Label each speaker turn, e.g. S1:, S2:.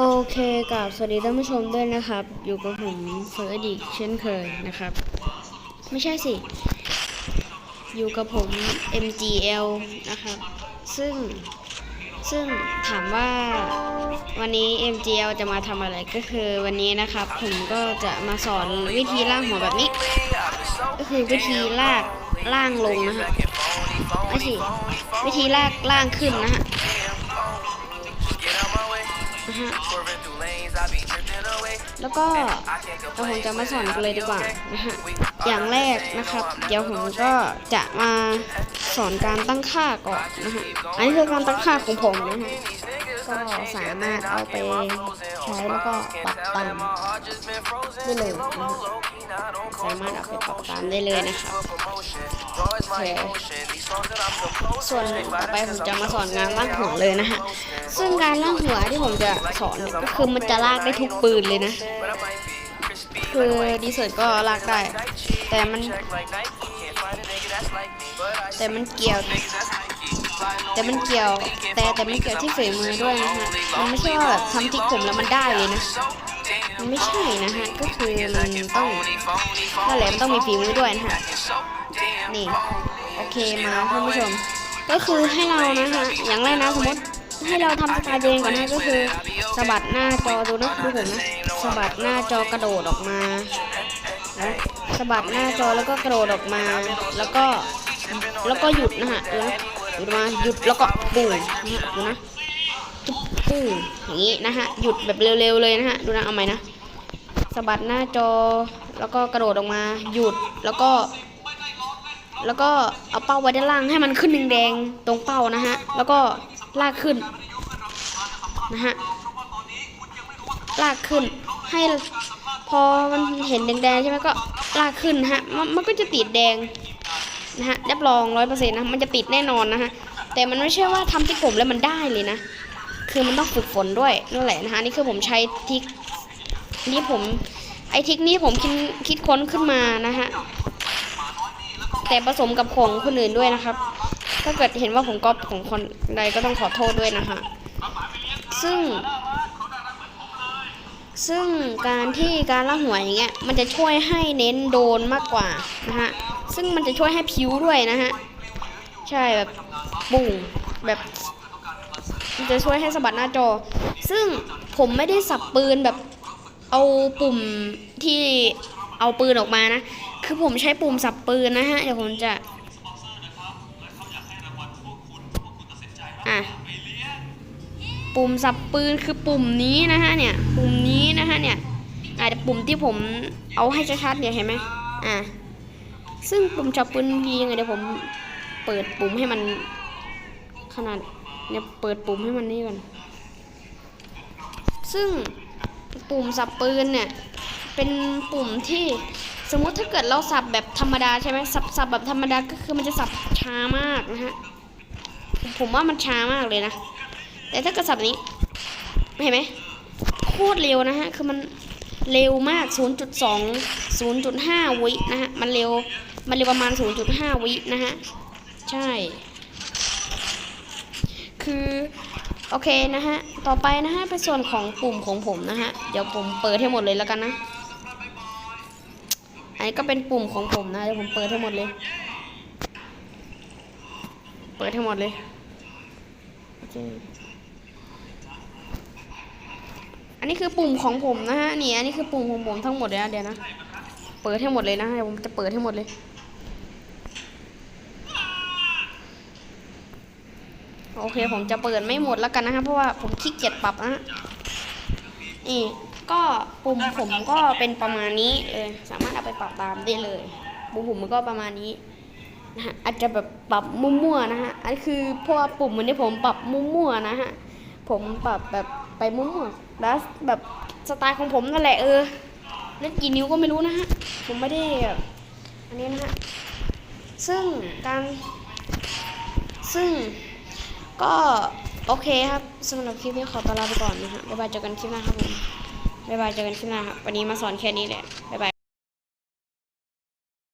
S1: โอเคกับสวัสดีท่านผู้ชมด้วยนะครับ อยู่กับผมเฟิร์สอีกเช่นเคยนะครับ ไม่ใช่สิ อยู่กับผม MGL นะครับ ซึ่งซึ่งถามว่าวันนี้ MGL จะมาทำอะไรก็คือวันนี้นะครับ ผมก็จะมาสอนวิธีล่างหัวแบบนี้ ก็คือวิธีลากล่างลงนะฮะไม่ใช่วิธีลากล่างขึ้นนะฮะ นะฮะ แล้วก็เราผมจะมาสอนกันเลยดีกว่านะฮะ อย่างแรกนะครับ เดี๋ยวผมก็จะมาสอนการตั้งค่าก่อนนะฮะ อันนี้คือการตั้งค่าของผมนะฮะ ก็สามารถเอาไปใช้แล้วก็ปรับตามได้เลยนะฮะสามารถเอาไปปรับตามได้เลยนะครับ ส่วนต่อไปผมจะมาสอนงานลากหัวเลยนะฮะ ซึ่งการลากหัวที่ผมจะสอนก็คือมันจะลากได้ทุกปืนเลยนะ คือดีเซอร์ก็ลากได้ แต่มัน แต่มันเกี่ยว แต่มันเกี่ยว แต่แต่มันเกี่ยวที่ฝีมือด้วยนะฮะ มันไม่ใช่ว่าแบบทำทิกผมแล้วมันได้เลยนะมันไม่ใช่นะฮะ ก็คือมันต้องนั่นแหละมันต้องมีฝีมือด้วยนะฮะ นี่โอเคมาท่านผู้ชม ก็คือให้เรานะฮะอย่างแรกนะสมมติให้เราทำสกายเดนก่อนนะก็คือสะบัดหน้าจอดูนะดูผมนะสะบัดหน้าจอกระโดดออกมานะสะบัดหน้าจอแล้วก็กระโดดออกมา แล้วก็แล้วก็หยุดนะฮะดูนะหยุดมาหยุดแล้วก็ปูนะฮะดูนะจุ๊บปูอย่างนี้นะฮะหยุดแบบเร็วๆเลยนะฮะดูนะเอาใหม่นะสะบัดหน้าจอแล้วก็กระโดดออกมา หยุดแล้วก็ แล้วก็เอาเป้าไว้ด้านล่างให้มันขึ้นแดงๆตรงเป้านะฮะ แล้วก็ลากขึ้นนะฮะ ลากขึ้นให้พอมันเห็นแดงๆใช่ไหมก็ลากขึ้นฮะมันมันก็จะติดแดงนะฮะรับรองร้อยเปอร์เซ็นต์นะมันจะติดแน่นอนนะฮะแต่มันไม่ใช่ว่าทำที่ผมแล้วมันได้เลยนะ คือมันต้องฝึกฝนด้วยนั่นแหละนะฮะนี่คือผมใช้ทิกนี่ผมไอทิกนี้ผมคิดคิดค้นขึ้นมานะฮะ แต่ผสมกับของคนอื่นด้วยนะครับ ถ้าเกิดเห็นว่าผมก๊อปของคนใดก็ต้องขอโทษด้วยนะคะซึ่ง ซึ่งการที่การล่าหัวอย่างเงี้ยมันจะช่วยให้เน้นโดนมากกว่านะฮะซึ่งมันจะช่วยให้ผิวด้วยนะฮะใช่แบบบุ่งแบบมันจะช่วยให้สะบัดหน้าจอ ซึ่งผมไม่ได้สับปืนแบบเอาปุ่มที่เอาปืนออกมานะ คือผมใช้ปุ่มสับปืนนะฮะ เดี๋ยวผมจะอะปุ่มสับปืนคือปุ่มนี้นะฮะเนี่ย ปุ่มนี้นะฮะเนี่ยอะแต่ปุ่มที่ผมเอาให้ชัดๆเนี่ยเห็นไหมอะซึ่งปุ่มสับปืนดียังไงเดี๋ยวผมเปิดปุ่มให้มันขนาดเนี่ยเปิดปุ่มให้มันนี่ก่อน ซึ่งปุ่มสับปืนเนี่ยเป็นปุ่มที่ สมมุติถ้าเกิดเราสับแบบธรรมดาใช่ไหมสับสับแบบธรรมดาก็คือมันจะสับช้ามากนะฮะผมว่ามันช้ามากเลยนะ แต่ถ้าเกิดสับนี้เห็นไหมโคตรเร็วนะฮะคือมันเร็วมาก 0.2 0.5 วินะฮะ มันเร็ว มันเร็วประมาณ 0.5 วินะฮะ ใช่ คือ โอเคนะฮะ ต่อไปนะฮะ เป็นส่วนของปุ่มของผมนะฮะ เดี๋ยวผมเปิดให้หมดเลยแล้วกันนะ นนี้ก็เป็นปุ่มของผมนะเดี๋ยวผมเปิดให้หมดเลย เปิดให้หมดเลยโอเคอันนี้คือปุ่มของผมนะฮะนี่อันนี้คือปุ่มของผมทั้งหมดเลยนะเดี๋ยวนะเปิดให้หมดเลยนะเดี๋ยวผมจะเปิดให้หมดเลยโอเคผมจะเปิดไม่หมดแล้วกันนะฮะเพราะว่าผมขี้เกียจปรับนะฮะนี่ ก็ปุ่มผมก็เป็นประมาณนี้เลยสามารถเอาไปปรับตามได้เลยปุ่มผมมันก็ประมาณนี้นะฮะอาจจะแบบปรับมั่วๆนะฮะอันนี้คือเพราะว่าปุ่มมันที่ผมปรับมั่วๆนะฮะผมปรับแบบไปมั่วๆแล้วแบบสไตล์ของผมนั่นแหละเออเล่นกี่นิ้วก็ไม่รู้นะฮะผมไม่ได้แบบอันนี้นะฮะซึ่งการซึ่งก็โอเคครับสำหรับคลิปนี้ขอตัวลาไปก่อนนะฮะบ๊ายบายเจอกันคลิปหน้าครับผม บ๊ายบายเจอกันคลิปหน้าครับ วันนี้มาสอนแค่นี้แหละ บ๊ายบาย